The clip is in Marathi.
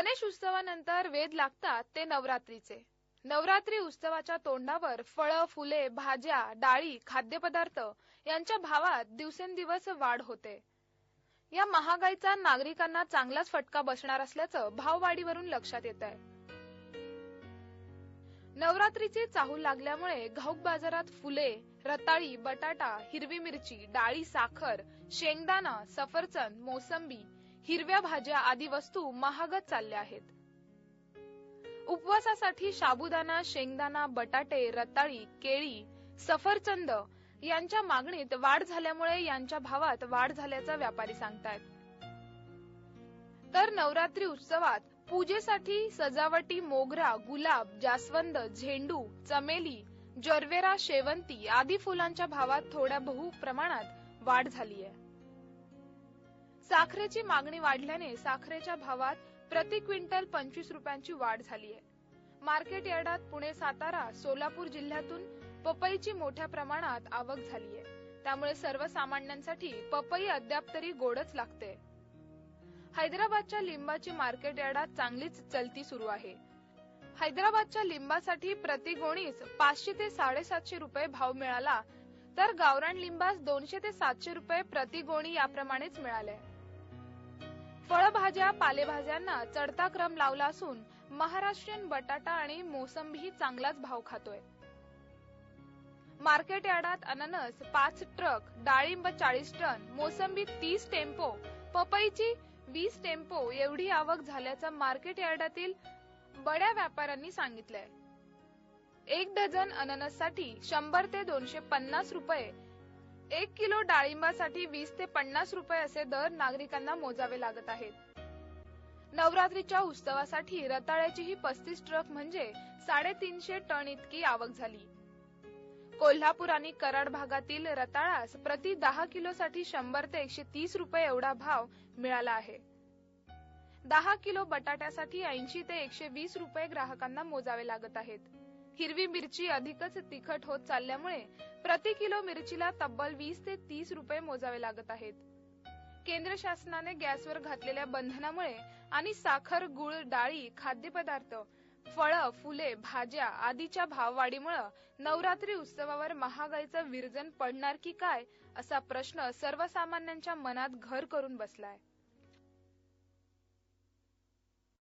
गणेश उत्सवानंतर वेध लागतात ते नवरात्रीचे. नवरात्री उत्सवाच्या तोंडावर फळं फुले भाज्या डाळी खाद्यपदार्थ यांच्या भावात दिवसेंदिवस वाढ होते. या महागाईचा नागरिकांना चांगलाच फटका बसणार असल्याचं भाववाढीवरून लक्षात येत आहे नवरात्रीची चाहूल लागल्यामुळे घाऊक बाजारात फुले रताळी बटाटा हिरवी मिरची डाळी साखर शेंगदाणा सफरचंद मोसंबी हिरव्या भाज्या आदी वस्तू महागत चालल्या आहेत. उपवासासाठी साबुदाना शेंगदाणा बटाटे रताळी केळी सफरचंद यांच्या मागणीत वाढ झाल्यामुळे यांच्या भावात वाढ झाल्याचं व्यापारी सांगतायत. तर नवरात्री उत्सवात पूजेसाठी सजावटी मोगरा गुलाब जास्वंद झेंडू चमेली जरवेरा शेवंती आदी फुलांच्या भावात थोड्या बहु प्रमाणात वाढ झाली आहे साखरेची मागणी वाढल्याने साखरेच्या भावात प्रति क्विंटल पंचवीस रुपयांची वाढ झाली आहे मार्केट यार्डात पुणे सातारा सोलापूर जिल्ह्यातून पपईची मोठ्या प्रमाणात आवक झाली आहे त्यामुळे सर्वसामान्यांसाठी पपई अद्याप तरी गोडच लागते हैदराबादच्या लिंबाची मार्केट यार्डात चांगलीच चलती सुरू आहे. हैदराबादच्या लिंबासाठी प्रति गोणीस पाचशे ते साडेसातशे रुपये भाव मिळाला तर गावरान लिंबास दोनशे ते सातशे रुपये प्रति गोणी याप्रमाणेच मिळाले फळभाज्या पालेभाज्यांना चढता क्रम लावला असून महाराष्ट्रीयन बटाटा आणि मोसंबीही चांगलाच भाव खातोय. मार्केट यार्डात अननस पाच ट्रक डाळिंब चाळीस टन मोसंबी तीस टेम्पो पपईची वीस टेम्पो एवढी आवक झाल्याचं मार्केट यार्डातील बड्या व्यापाऱ्यांनी सांगितलंय. एक डझन अननससाठी शंभर ते दोनशे पन्नास रुपये एक किलो डाळिंबासाठी वीस ते पन्नास रुपये असे दर नागरिकांना मोजावे लागत आहेत. नवरात्रीच्या उत्सवासाठी रताळ्याचीही पस्तीस ट्रक म्हणजे साडेतीनशे टन इतकी आवक झाली. कोल्हापूर आणि कराड भागातील रताळास प्रति दहा किलोसाठी शंभर ते एकशे तीस रुपये एवढा भाव मिळाला आहे. दहा किलो बटाट्यासाठी ऐंशी ते एकशे वीस रुपये ग्राहकांना मोजावे लागत आहेत. हिरवी मिरची अधिकच तिखट होत चालल्यामुळे प्रति किलो मिरचीला तब्बल वीस ते तीस रुपये मोजावे लागत आहेत. केंद्र शासनाने गॅसवर घातलेल्या बंधनामुळे आणि साखर गुळ डाळी खाद्यपदार्थ फळं फुले भाज्या आदीच्या भाववाढीमुळे नवरात्री उत्सवावर महागाईचं विरजन पडणार की काय असा प्रश्न सर्वसामान्यांच्या मनात घर करून बसलाय.